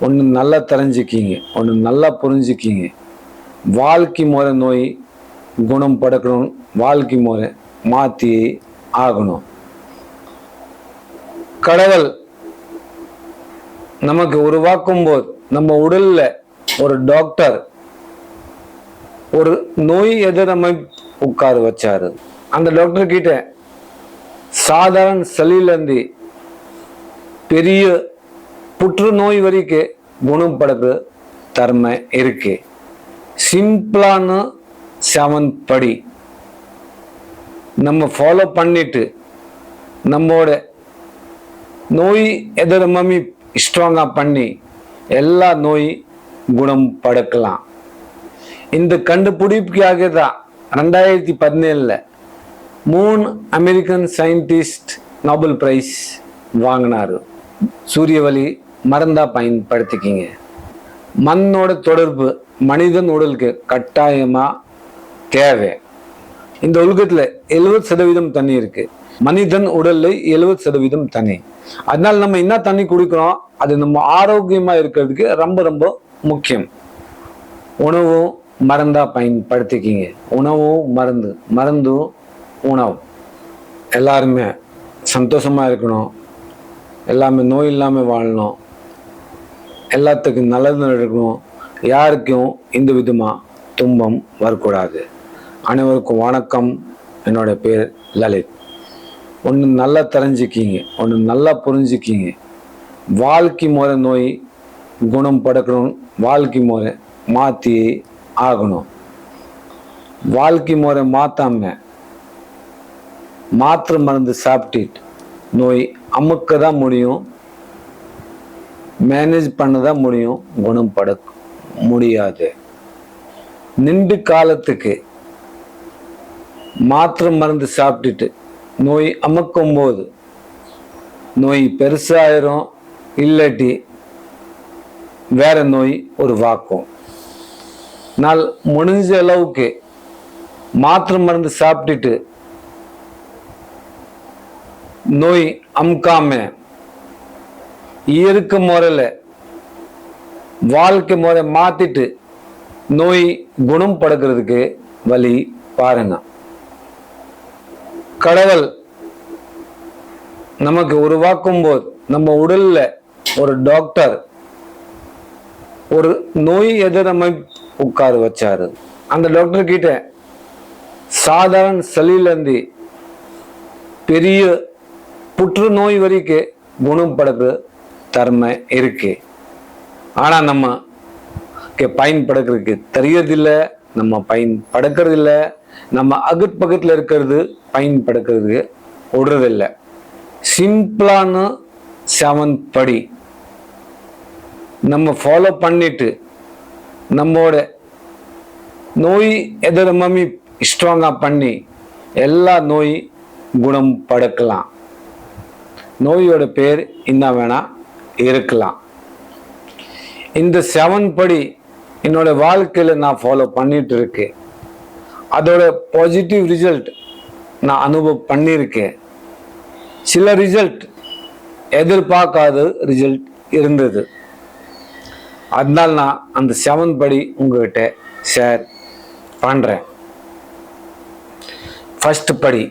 ஒன்று நல்லா தெரிஞ்சுக்கிங்க ஒன்று நல்லா புரிஞ்சுக்கிங்க. வாழ்க்கை முறை நோய் குணம் படுக்கணும் வாழ்க்கை முறை மாற்றி ஆகணும். கடவுள் நமக்கு உருவாக்கும் போது நம்ம உடல்ல ஒரு டாக்டர் ஒரு நோய் எதிரமை உட்கார வச்சாரு. அந்த டாக்டர் கிட்ட சாதாரண சளியிலேருந்து பெரிய புற்றுநோய் வரைக்கும் குணப்படுத்து தன்மை இருக்கு. சிம்பிளான செவன் படி. நம்ம ஃபாலோ பண்ணிட்டு நம்மோட நோய் எதிர்மமி ஸ்ட்ராங்காக பண்ணி எல்லா நோய் குணம் படுக்கலாம் இந்த கண்டுபிடிப்புக்காக தான் ரெண்டாயிரத்தி பதினேழில் மூணு அமெரிக்கன் சயின்டிஸ்ட் நோபல் பிரைஸ் வாங்கினாரு. சூரியவலி மருந்தா பயன்படுத்திக்கிங்க. மண்ணோட தொடர்பு மனிதன் உடலுக்கு கட்டாயமா தேவை. இந்த உலகத்துல எழுபது சதவீதம் தண்ணி இருக்கு. மனிதன் உடல்ல எழுபது சதவீதம் தண்ணி. அதனால நம்ம என்ன தண்ணி குடிக்கிறோம்? அது நம்ம ஆரோக்கியமா இருக்கிறதுக்கு ரொம்ப ரொம்ப முக்கியம். உணவும் மருந்தா பயன்படுத்திக்கிங்க. உணவும் மருந்து மருந்தும் உணவு. எல்லாருமே சந்தோஷமா இருக்கணும். எல்லாமே நோய் இல்லாமல் வாழணும். எல்லாத்துக்கும் நல்லது நடக்கணும் யாருக்கும் இந்த விதமாக துன்பம் வரக்கூடாது. அனைவருக்கும் வணக்கம். என்னோட பேர் லலித். ஒன்று நல்லா தெரிஞ்சுக்கிங்க. ஒன்று நல்லா புரிஞ்சுக்கிங்க. வாழ்க்கை முறை நோய் குணம் படுக்கணும். வாழ்க்கை முறை மாற்றி ஆகணும். வாழ்க்கை முறை மாற்றாம மாத்திரை மருந்து சாப்பிட்டுட்டு நோய் அமுக்க தான் முடியும். மேனேஜ் பண்ண தான் முடியும். குணப்பட முடியாது. நின்று காலத்துக்கு மாத்திரை மருந்து சாப்பிட்டுட்டு நோய் அமுக்கும் போது நோய் பெருசாயிரும். இல்லாட்டி வேற நோய் ஒரு வாக்கும் நாள் முடிஞ்ச அளவுக்கு மாத்திரை மருந்து சாப்பிட்டுட்டு நோய் அமுக்காமல் இருக்கும் முறையில் வாழ்க்கை முறை மாத்திட்டு நோய் குணம் படுக்கிறதுக்கு வழி பாருங்க. கடவுள் நமக்கு உருவாக்கும் போது நம்ம உடல்ல ஒரு டாக்டர் ஒரு நோய் எதிரமை உட்கார வச்சாரு. அந்த டாக்டர் கிட்ட சாதாரண சளியிலேருந்து பெரிய புற்றுநோய் வரைக்கும் குணப்படுற தன்மை இருக்கு. ஆனால் நம்ம பயன்படுக்கிறதுக்கு தெரியறதில்ல நம்ம பயன்படுக்கிறதில்ல நம்ம அகற்பக்கத்தில் இருக்கிறது பயன்படுக்கிறதுக்கு விடுறதில்ல. சிம்பிளான செவன் படி நம்ம ஃபாலோ பண்ணிட்டு நம்மோட நோய் எதிர்மமி ஸ்ட்ராங்காக பண்ணி எல்லா நோய் குணம் படுக்கலாம். நோயோட பேர் என்ன வேணால் இருக்கலாம். இந்த செவன் படி என்னோட வாழ்க்கையில் நான் ஃபாலோ பண்ணிட்டு இருக்கேன் அதோட பாசிட்டிவ் ரிசல்ட் நான் அனுபவம் பண்ணியிருக்கேன். சில ரிசல்ட் எதிர்பார்க்காத ரிசல்ட் இருந்தது. அதனால நான் அந்த செவன் படி உங்ககிட்ட ஷேர் பண்ணுறேன் ஃபஸ்ட் படி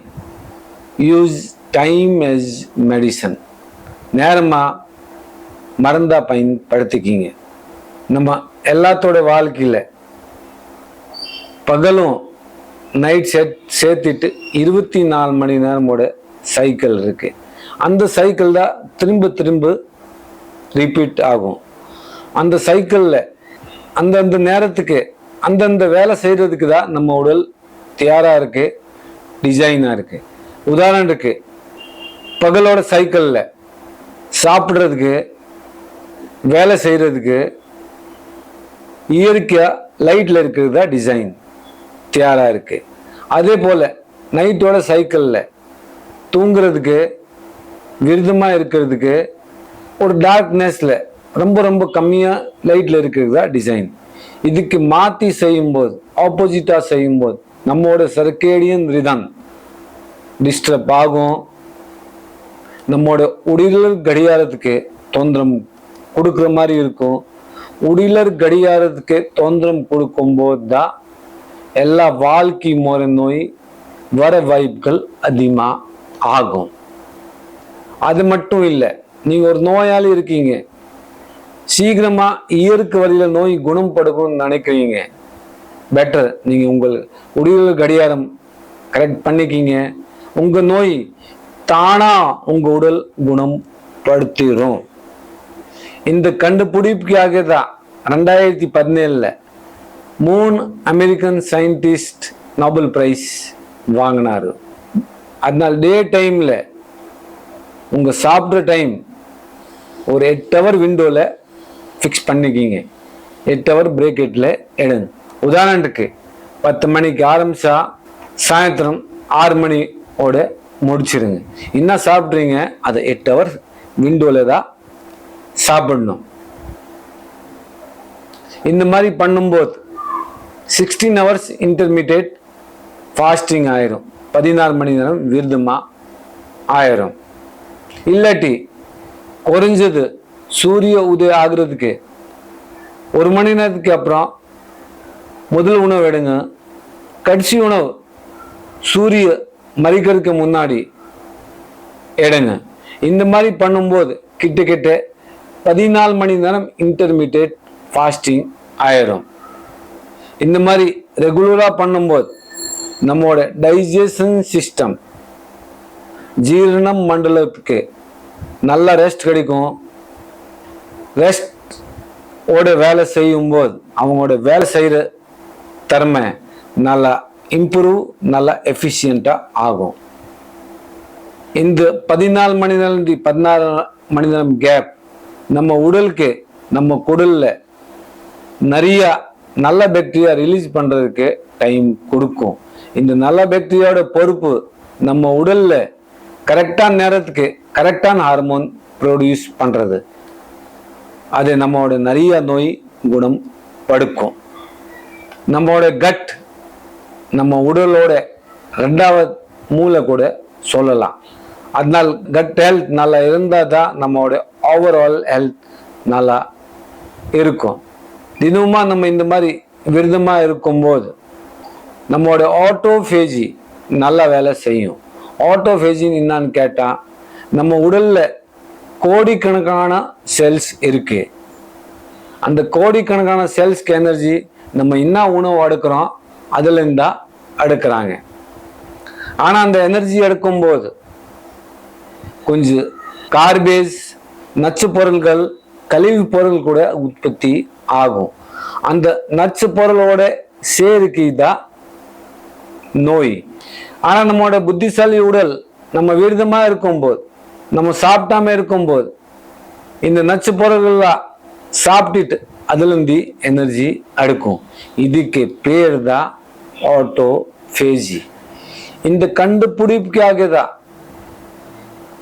யூஸ் டைம் எஸ் மெடிசன் நேரமாக மறந்தா பயன்படுத்திக்கிங்க. நம்ம எல்லாத்தோட வாழ்க்கையில் பகலும் நைட் செட் சேர்த்துட்டு இருபத்தி நாலு மணி நேரமோட சைக்கிள் இருக்கு. அந்த சைக்கிள் தான் திரும்ப திரும்ப ரிப்பீட் ஆகும். அந்த சைக்கிளில் அந்தந்த நேரத்துக்கு அந்தந்த வேலை செய்கிறதுக்கு தான் நம்ம உடல் தயாராக இருக்குது டிசைனாக இருக்குது உதாரணத்துக்கு பகலோட சைக்கிளில் சாப்பிட்றதுக்கு வேலை செய்கிறதுக்கு இயற்கையாக லைட்டில் இருக்கிறது தான் டிசைன் தயாராக இருக்குது அதே போல் நைட்டோட சைக்கிளில் தூங்குறதுக்கு விருதமாக இருக்கிறதுக்கு ஒரு டார்க்னஸில் ரொம்ப ரொம்ப கம்மியாக லைட்டில் இருக்கிறது தான் டிசைன் இதுக்கு மாற்றி செய்யும்போது ஆப்போசிட்டாக செய்யும்போது நம்மளோட சர்க்கேடியன் ரிதம் டிஸ்டர்ப் ஆகும். நம்மோட உடல் கடிகாரத்துக்கு தொந்தரம் கொடுக்குற மாதிரி இருக்கும். உடலர் கடிகாரத்துக்கு தொந்தரம் கொடுக்கும்போது தான் எல்லா வாழ்க்கை முறை நோய் வர வாய்ப்புகள் அதிகமாக ஆகும். அது மட்டும் இல்லை நீங்கள் ஒரு நோயாளி இருக்கீங்க. சீக்கிரமாக இயற்கை வழியில் நோய் குணப்படுத்தணும்னு நினைக்கிறீங்க. பெட்டர் நீங்கள் உங்கள் உடல் கடிகாரம் கரெக்ட் பண்ணிக்கிங்க. உங்கள் நோய் தானாக உங்கள் உடல் குணம் படுத்திடும் இந்த கண்டுபிடிப்புக்காக தான் ரெண்டாயிரத்தி பதினேழில் மூணு அமெரிக்கன் சயின்டிஸ்ட் நோபல் பிரைஸ் வாங்கினாரு. அதனால் டே டைமில் உங்கள் சாப்பிட்ற டைம் ஒரு எட்டு ஹவர் விண்டோவில் ஃபிக்ஸ் பண்ணிக்கிங்க. எட்டு ஹவர் பிரேக்கெட்டில் எடுங்க உதாரணத்துக்கு பத்து மணிக்கு ஆரம்பித்தா சாயந்தரம் ஆறு மணியோட முடிச்சிருங்க. என்ன சாப்பிட்றீங்க? அதை எட்டு ஹவர் விண்டோவில் தான் சாப்பிடணும். இந்த மாதிரி பண்ணும்போது சிக்ஸ்டீன் ஹவர்ஸ் இன்டர்மீடியட் ஃபாஸ்டிங் ஆயிரும். பதினாறு மணி நேரம் விருதுமா ஆயிரும். இல்லாட்டி குறைஞ்சது சூரிய உதயம் ஆகுறதுக்கு ஒரு மணி நேரத்துக்கு அப்புறம் முதல் உணவு எடுங்க. கடைசி உணவு சூரிய மறிக்கிறதுக்கு முன்னாடி எடுங்க. இந்த மாதிரி பண்ணும்போது கிட்ட கிட்ட பதினாலு மணி நேரம் இன்டர்மீடியட் ஃபாஸ்டிங் ஆயிரும். இந்த மாதிரி ரெகுலராக பண்ணும்போது நம்மளோட டைஜஷன் சிஸ்டம் ஜீரணம் மண்டலத்துக்கு நல்ல ரெஸ்ட் கிடைக்கும். ரெஸ்ட் ஓட வேலை செய்யும்போது அவங்களோட வேலை செய்கிற திறமை நல்லா இம்ப்ரூவ் நல்லா எஃபிஷியண்ட்டாக ஆகும். இந்த பதினாலு மணி நேரம் பதினாறு மணி நேரம் கேப் நம்ம உடலுக்கு நம்ம குடலில் நிறைய நல்ல பாக்டீரியா ரிலீஸ் பண்ணுறதுக்கு டைம் கொடுக்கும். இந்த நல்ல பாக்டீரியாவோட பொறுப்பு நம்ம உடலில் கரெக்டான நேரத்துக்கு கரெக்டான ஹார்மோன் ப்ரொடியூஸ் பண்ணுறது அது நம்மளோட நிறைய நோய் குணம் படுக்கும் நம்மளோட கட் நம்ம உடலோட ரெண்டாவது மூளை கூட சொல்லலாம். அதனால் கட் ஹெல்த் நல்லா இருந்தால் தான் நம்மளோட ஓவரால் ஹெல்த் நல்லா இருக்கும். தினமும் நம்ம இந்த மாதிரி விரதமாக இருக்கும்போது நம்மளோட ஆட்டோஃபேஜி நல்லா வேலை செய்யும். ஆட்டோஃபேஜின்னு என்னான்னு கேட்டால் நம்ம உடலில் கோடிக்கணக்கான செல்ஸ் இருக்கு. அந்த கோடிக்கணக்கான செல்ஸ்க்கு எனர்ஜி நம்ம என்ன உணவு எடுக்கிறோம் அதுலேருந்து தான் எடுக்கிறாங்க. ஆனால் அந்த எனர்ஜி எடுக்கும்போது கொஞ்சம் கார்பேஜ் நச்சு பொருள்கள் கழிவு பொருள் கூட உற்பத்தி ஆகும். அந்த நச்சு பொருளோட சேருக்கு தான் நோய். ஆனால் நம்மளோட புத்திசாலி உடல் நம்ம விரதமாக இருக்கும்போது நம்ம சாப்பிட்டாம இருக்கும்போது இந்த நச்சு பொருள்கள்லாம் சாப்பிட்டுட்டு அதுலேருந்து எனர்ஜி அடுக்கும் இதுக்கு பேர் தான் ஆட்டோஃபேஜி. இந்த கண்டுபிடிப்புக்காக தான்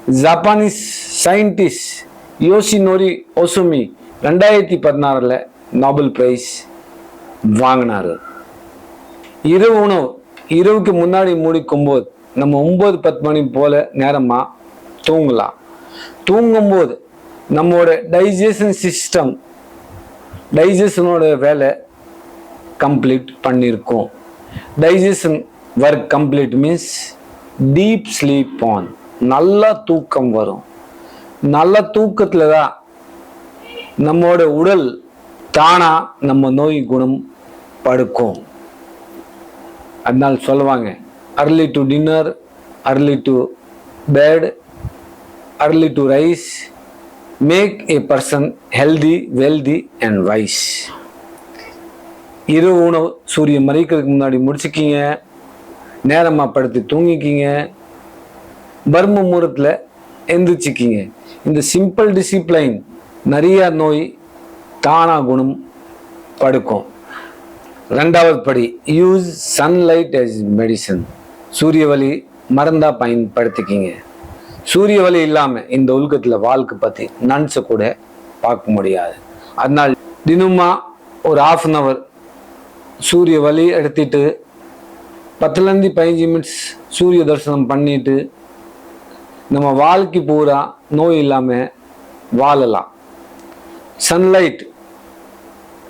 ஜப்பானீஸ் சயின்டிஸ்ட் யோசினோரி ஒசுமி ரெண்டாயிரத்தி பதினாறில் நோபல் பிரைஸ் வாங்கினார். இரவு உணவு. இரவுக்கு முன்னாடி மூடிக்கும்போது நம்ம ஒம்பது பத்து மணி போல நேரமாக தூங்கலாம். தூங்கும்போது நம்மளோட டைஜஷன் சிஸ்டம் டைஜஷனோட வேலை கம்ப்ளீட் பண்ணியிருக்கோம் digestion work complete means deep sleep on நல்ல தூக்கம் வரும். நல்ல தூக்கத்தில் தான் நம்மளோட உடல் தானா நம்ம நோய் குணம் படுக்கும். அதனால் சொல்லுவாங்க early to dinner early to bed early to rise make a person healthy wealthy and wise இரவு உணவு சூரியன் மறைக்கிறதுக்கு முன்னாடி முடிச்சுக்கிங்க நேரமாக படுத்து தூங்கிக்கிங்க பர்ம முகூர்த்தில் எந்திரிச்சிக்கிங்க. இந்த சிம்பிள் டிசிப்ளைன் நிறைய நோய் தானா குணம் படுக்கும். ரெண்டாவது படி யூஸ் சன்லைட் as மெடிசன் சூரிய ஒளி மருந்தா பயன்படுத்திக்கிங்க. சூரிய வலி இல்லாமல் இந்த உலகத்தில் வாழ்க்கை பற்றி நன்ஸை கூட பார்க்க முடியாது. அதனால் தினமா ஒரு ஆஃப் அன் ஹவர் சூரிய வலி எடுத்துட்டு பத்துலேருந்து பதினஞ்சு மினிட்ஸ் சூரிய தரிசனம் பண்ணிட்டு நம்ம வாழ்க்கை பூரா நோய் இல்லாமல் வாழலாம். சன்லைட்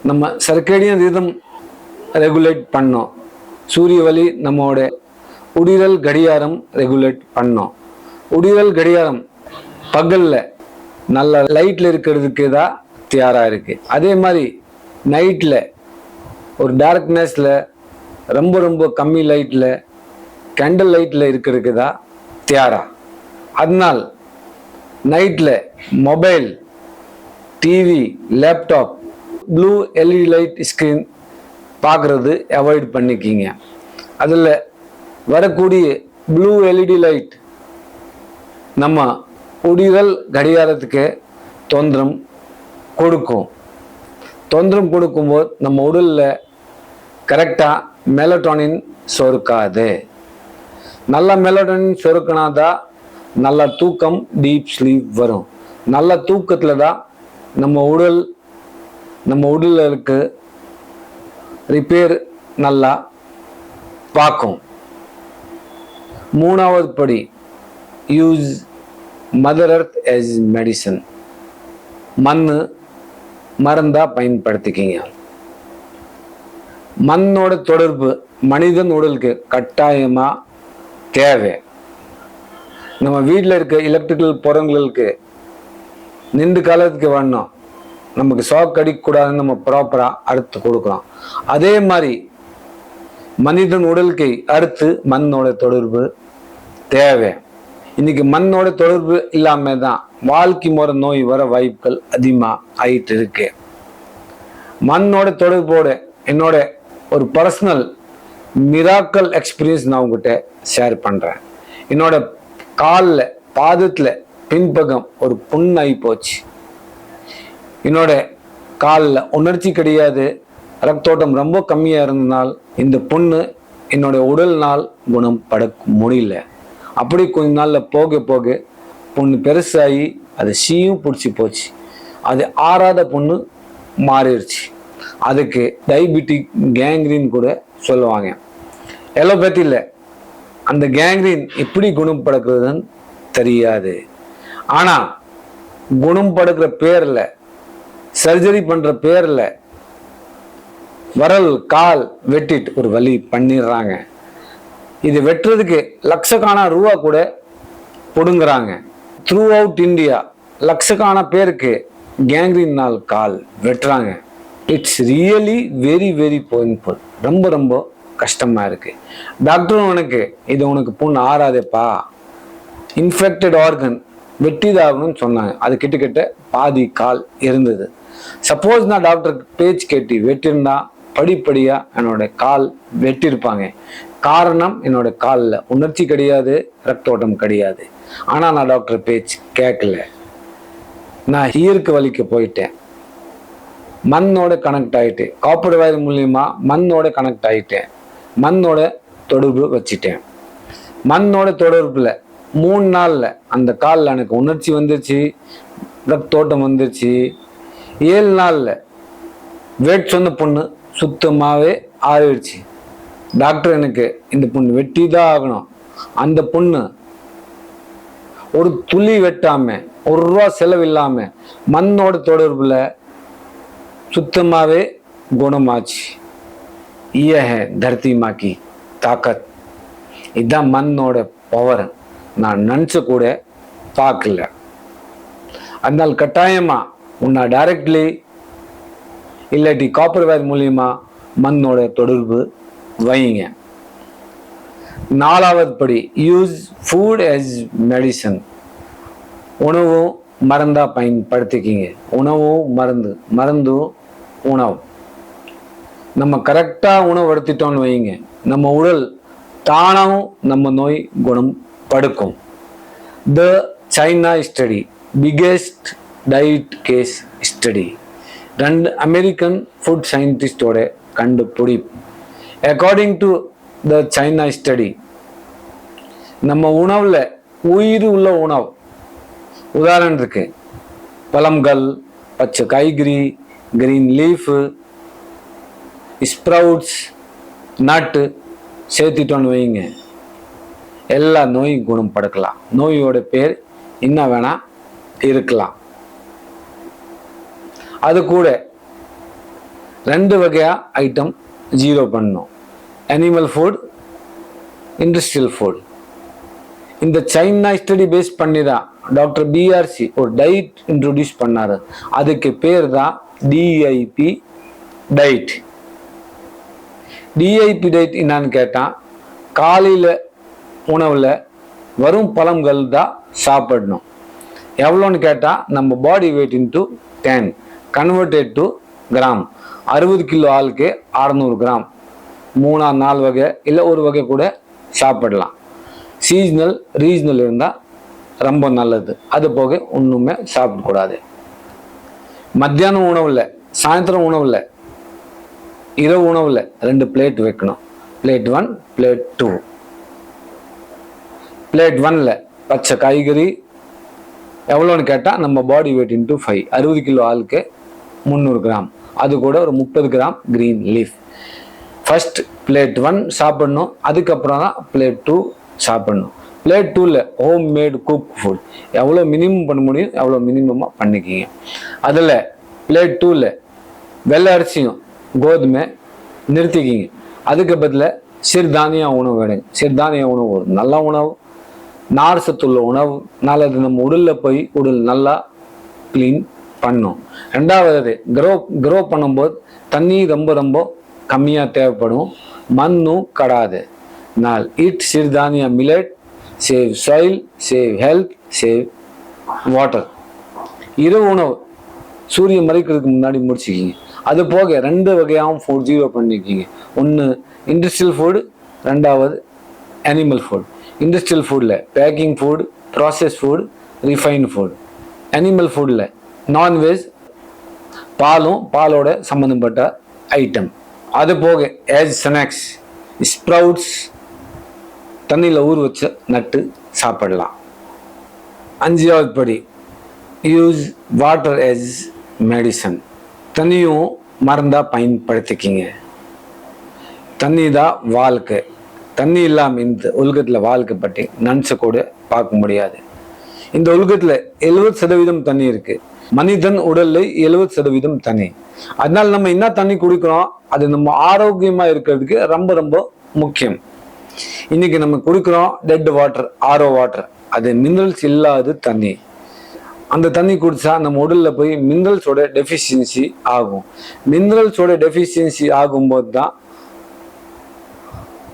நம்ம சர்க்கேடியன் ரிதம் ரெகுலேட் பண்ணோம். சூரிய வழி நம்மோட உடிரல் கடியாரம் ரெகுலேட் பண்ணோம். உடிரல் கடியாரம் பகலில் நல்ல லைட்டில் இருக்கிறதுக்கு தான் தயாராக இருக்குது அதே மாதிரி நைட்டில் ஒரு டார்க்னஸில் ரொம்ப ரொம்ப கம்மி லைட்டில் கேண்டில் லைட்டில் இருக்கிறதுக்கு தான் தயாராக அதனால் நைட்டில் mobile TV laptop blue LED light screen பார்க்குறது அவாய்ட் பண்ணிக்கிங்க. அதில் வரக்கூடிய ப்ளூ எல்இடி லைட் நம்ம உடிரல் கடிகாரத்துக்கு தொந்தரம் கொடுக்கும். தொந்தரம் கொடுக்கும்போது நம்ம உடலில் கரெக்டாக மெலட்டோனின் சொருக்காது. நல்லா மெலட்டோனின் சுருக்கினாதான் நல்ல தூக்கம் டீப் ஸ்லீப் வரும். நல்ல தூக்கத்தில் தான் நம்ம உடல் நம்ம உடலில் இருக்க ரிப்பேர் நல்லா பார்க்கும். மூணாவது படி use mother earth as medicine மண் மருந்தாக பயன்படுத்திக்கிங்க. மண்ணோட தொடர்பு மனிதன் உடலுக்கு கட்டாயமாக தேவை. நம்ம வீட்டில் இருக்க எலக்ட்ரிக்கல் பொருட்களுக்கு நின்று காலத்துக்கு வரணும். நமக்கு ஷாக் அடிக்கக்கூடாதுன்னு நம்ம ப்ராப்பராக அறுத்து கொடுக்குறோம் அதே மாதிரி மனிதன் உடலுக்கு அடுத்து மண்ணோட தொடர்பு தேவை. இன்னைக்கு மண்ணோட தொடர்பு இல்லாமல் தான் வாழ்க்கை முறை நோய் வர வாய்ப்புகள் அதிகமாக ஆயிட்டு இருக்கு. மண்ணோட தொடர்போட என்னோட ஒரு பர்சனல் மிராக்கல் எக்ஸ்பீரியன்ஸ் நான் உங்ககிட்ட ஷேர் பண்ணுறேன் என்னோட காலில் பாதத்தில் பின்பகம் ஒரு புண்ணாகி போச்சு. என்னோட காலில் உணர்ச்சி கிடையாது. ரத்தோட்டம் ரொம்ப கம்மியாக இருந்தனால் இந்த புண்ணு என்னோட நாள் குணம் பட முடியல. அப்படி கொஞ்ச நாளில் போக போக புண்ணு பெருசாகி அது சீயும் பிடிச்சி போச்சு. அது ஆறாத புண்ணு மாறிடுச்சு அதுக்கு டயபிட்டிக் கேங்க்ரின் கூட சொல்லுவாங்க. எலோபேத்தியில் அந்த கேங்க்ரீன் எப்படி குணப்படுத்துறதுன்னு தெரியாது. ஆனால் குணப்படுக்கிற பேரில் சர்ஜரி பண்ணுற பேரில் வரல் கால் வெட்டிட்டு ஒரு வலி பண்ணிடுறாங்க. இது வெட்டுறதுக்கு லட்சக்கான ரூபா கூட பிடுங்குறாங்க. த்ரூ அவுட் இந்தியா லட்சக்கான பேருக்கு கேங்ரின் நாள் கால் வெட்டுறாங்க. It's really very very painful ரொம்ப ரொம்ப கஷ்டமாக இருக்குது டாக்டரும் உனக்கு இது உனக்கு புண்ணு ஆறாதேப்பா. இன்ஃபெக்டட் ஆர்கன் வெட்டிதாகணும்னு சொன்னாங்க. அது கிட்டக்கிட்ட பாதி கால் இருந்தது. சப்போஸ் நான் டாக்டர் பேச்சு கேட்டி வெட்டிருந்தா படிப்படியாக என்னோட கால் வெட்டியிருப்பாங்க காரணம் என்னோட காலில் உணர்ச்சி கிடையாது ரத்தோட்டம் கிடையாது. ஆனால் நான் டாக்டர் பேச்சு கேட்கல. நான் ஹீயருக்கு வலிக்கு போயிட்டேன். மண்ணோட கனெக்ட் ஆகிட்டேன் காப்பர் வயர் மூலயமா மண்ணோட கனெக்ட் ஆகிட்டேன் மண்ணோட தொடர்பு வச்சிட்டேன். மண்ணோட தொடர்பில் மூணு நாளில் அந்த காலில் எனக்கு உணர்ச்சி வந்துருச்சு தோட்டம் வந்துருச்சு. ஏழு நாளில் வெயிட் சொன்ன பொண்ணு சுத்தமாகவே ஆறிடுச்சு. டாக்டர் எனக்கு இந்த பொண்ணு வெட்டி தான் ஆகணும். அந்த பொண்ணு ஒரு துளி வெட்டாம ஒரு ரூபா செலவில்லாம மண்ணோட தொடர்பில் சுத்தமாகவே குணமாச்சு. ஈய ஹே தர்த்தி மாக்கி தாக்கத் இதுதான் மண்ணோட பவர் நான் நினச்ச கூட பார்க்கல அதனால் கட்டாயமாக உன்னை டைரக்ட்லி இல்லாட்டி காப்பர் வேர் மூலியமா மண்ணோட தொடர்பு வைங்க நாலாவது படி யூஸ் ஃபுட் as மெடிசன் உணவும் மருந்தாக பயன்படுத்திக்கிங்க உணவும் மருந்து மருந்தும் உணவு நம்ம கரெக்டாக உணவு எடுத்துட்டோம்னு வைங்க. நம்ம உடல் தானாகவும் நம்ம நோய் குணம் படுக்கும் the China study biggest diet case study ரெண்டு அமெரிக்கன் ஃபுட் சயின்டிஸ்டோட கண்டுபிடிப்பு. According to the China study நம்ம உணவில் உயிர் உள்ள உணவு. உதாரணத்துக்கு பழங்கள் பச்சை காய்கறி கிரீன் லீஃபு ஸ்ப்ரவுட்ஸ் நட்டு சேர்த்துட்டோன்னு வைங்க எல்லா நோயும் குணம் படுக்கலாம் நோயோட பேர் என்ன வேணா இருக்கலாம். அது கூட ரெண்டு வகையா ஐட்டம் ஜீரோ பண்ணணும் அனிமல் ஃபுட் இண்டஸ்ட்ரியல் ஃபுட் இந்த சைனா ஸ்டடி பேஸ் பண்ணி தான் டாக்டர் பிஆர்சி ஒரு டயட் இன்ட்ரோடியூஸ் பண்ணாரு. அதுக்கு பேர் தான் டிஐபி டயட் டிஐபி டயட் என்னன்னு கேட்டால் காலையில் உணவில் வரும் பழங்கள் தான் சாப்பிடணும். எவ்வளோன்னு கேட்டால் நம்ம body weight into ten converted to gram அறுபது கிலோ ஆளுக்கு அறநூறு கிராம் மூணா நாலு வகை இல்லை ஒரு வகை கூட சாப்பிடலாம். சீஜனல் ரீஜனல் இருந்தால் ரொம்ப நல்லது. அது போக ஒன்றுமே சாப்பிடக்கூடாது. மத்தியானம் உணவில் சாயந்தரம் உணவில் இரவு உணவில் ரெண்டு பிளேட் வைக்கணும். Plate one plate two plate ஒன்ல பச்சை காய்கறி எவ்வளோன்னு கேட்டால் நம்ம பாடி வெயிட் இன்ட்டு ஃபைவ் அறுபது கிலோ ஆளுக்கு முந்நூறு கிராம். அது கூட ஒரு முப்பது gram green leaf first plate one சாப்பிடணும். அதுக்கப்புறம் தான் பிளேட் டூ சாப்பிடணும். பிளேட் டூவில் ஹோம் மேட் குக் ஃபுட் எவ்வளோ மினிமம் பண்ண முடியும்? எவ்வளோ மினிமமாக பண்ணிக்கிங்க. அதில் பிளேட் டூவில் வெள்ளை அரிசியும் கோதுமை நிறுத்திக்கிங்க. அதுக்கு பதிலாக சிறுதானிய உணவு வேணுங்க சிறுதானிய உணவு ஒரு நல்ல உணவு. நார் சத்துள்ள உணவு. நாளது நம்ம உடல்ல போய் உடல் நல்லா க்ளீன் பண்ணும். ரெண்டாவது க்ரோ க்ரோ பண்ணும்போது தண்ணி ரொம்ப ரொம்ப கம்மியாக தேவைப்படும். மண்ணும் கடாது. நாள் இட் சிறுதானிய millet save soil save health save water இரவு உணவு. சூரியன் மறைக்கிறதுக்கு முன்னாடி முடிச்சுக்கிங்க. அது போக ரெண்டு வகையாகவும் ஃபுட் ஜீரோ பண்ணியிருக்கீங்க ஒன்று இண்டஸ்ட்ரியல் ஃபுட் ரெண்டாவது அனிமல் ஃபுட் இண்டஸ்ட்ரியல் ஃபுட்டில் packing food process food refine food animal ஃபுட்டில் நான்வெஜ் பாலும் பாலோட சம்மந்தப்பட்ட ஐட்டம் அது போக ஏஜ் ஸ்நாக்ஸ் ஸ்ப்ரவுட்ஸ் தண்ணியில் ஊற வச்சு நட்டு சாப்பிடலாம். அஞ்சாவது படி யூஸ் வாட்டர் ஏஜ் மெடிசன் தண்ணியும் மருந்தாக பயன்படுத்திக்கிங்க. தண்ணி தான் வாழ்க்கை தண்ணி இல்லாமல் இந்த உலகத்தில் வாழ்க்கை பற்றி நினச்ச கூட பார்க்க முடியாது. இந்த உலகத்தில் எழுபது சதவீதம் தண்ணி இருக்கு. மனிதன் உடல்ல எழுபது சதவீதம் தண்ணி. அதனால நம்ம என்ன தண்ணி குடிக்கிறோம்? அது நம்ம ஆரோக்கியமா இருக்கிறதுக்கு ரொம்ப ரொம்ப முக்கியம். இன்னைக்கு நம்ம குடிக்கிறோம் டெட் வாட்டர் ஆரோ வாட்டர் அது மினரல்ஸ் இல்லாத தண்ணி. அந்த தண்ணி குடிச்சா நம்ம உடலில் போய் மினரல்ஸோட டெஃபிஷியன்சி ஆகும். மினரல்ஸோட டெஃபிஷியன்சி ஆகும்போது தான்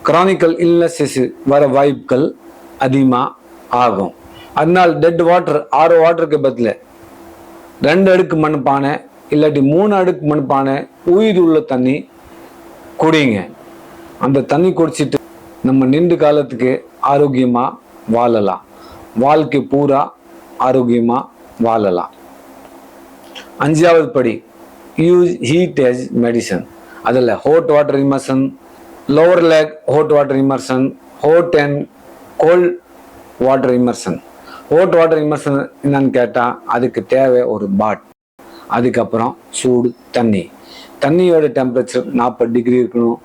கிரானிக்கல் இல்னஸஸ் வர வாய்ப்புகள் அதிகமாக ஆகும். அதனால் டெட் வாட்டர் ஆறு வாட்டருக்கு பதில். ரெண்டு அடுக்கு மண்பானை இல்லாட்டி மூணு அடுக்கு மண்பானை உயிர் உள்ள தண்ணி குடிங்க. அந்த தண்ணி குடிச்சிட்டு நம்ம நீண்ட காலத்துக்கு ஆரோக்கியமாக வாழலாம். வாழ்க்கை பூரா ஆரோக்கியமாக வாழலாம். அஞ்சாவது படி யூஸ் ஹீட் as மெடிசன் அதில் hot water immersion lower leg hot water immersion hot and cold water immersion hot water immersion என்னன்னு கேட்டால் அதுக்கு தேவை ஒரு பாட் அதுக்கப்புறம் சூடு தண்ணி. தண்ணியோட டெம்பரேச்சர் நாற்பது டிகிரி இருக்கணும்.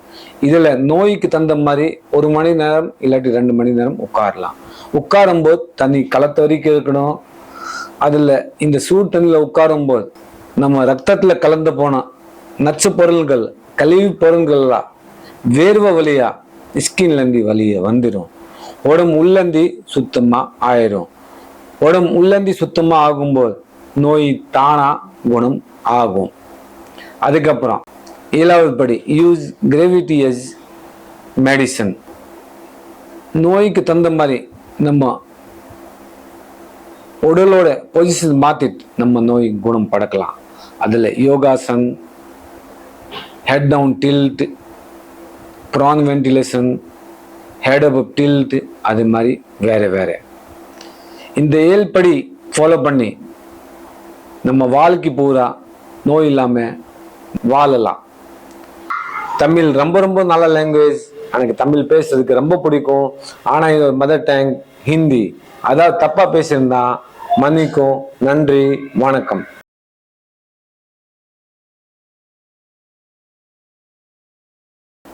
இதில் நோய்க்கு தகுந்த மாதிரி ஒரு மணி நேரம் இல்லாட்டி ரெண்டு மணி நேரம் உட்காரலாம். உட்காரும்போது தண்ணி களத்து வரைக்கும் இருக்கணும். அதில் இந்த சூடு தண்ணியில் உட்காரும்போது நம்ம ரத்தத்தில் கலந்து போன நச்சு பொருள்கள் கழிவு பொருள்கள்லாம் வேர்வை வழியாக ஸ்கின்லேருந்து வழியை வந்துடும் உடம்பு உள்ளந்தி சுத்தமாக ஆயிரும். உடம்பு உள்ளந்தி சுத்தமாக ஆகும்போது நோய் தானா குணம் ஆகும். அதுக்கப்புறம் ஏழாவது படி யூஸ் கிரேவிட்டி எஸ் மெடிசன் நோய்க்கு தகுந்த மாதிரி நம்ம உடலோட பொசிஷன் மாற்றிட்டு நம்ம நோய் குணம் படக்கலாம். அதில் யோகாசன் head down tilt prone ventilation head up tilt அது மாதிரி வேறு வேறு. இந்த ஏல்படி ஃபாலோ பண்ணி நம்ம வாழ்க்கை பூரா நோய் இல்லாமல் வாழலாம். தமிழ் ரொம்ப ரொம்ப நல்ல லாங்குவேஜ் எனக்கு தமிழ் பேசுறதுக்கு ரொம்ப பிடிக்கும். ஆனால் இது மதர் டேங் ஹிந்தி. அதாவது தப்பாக பேசியிருந்தா மன்னிக்கும். நன்றி. வணக்கம்.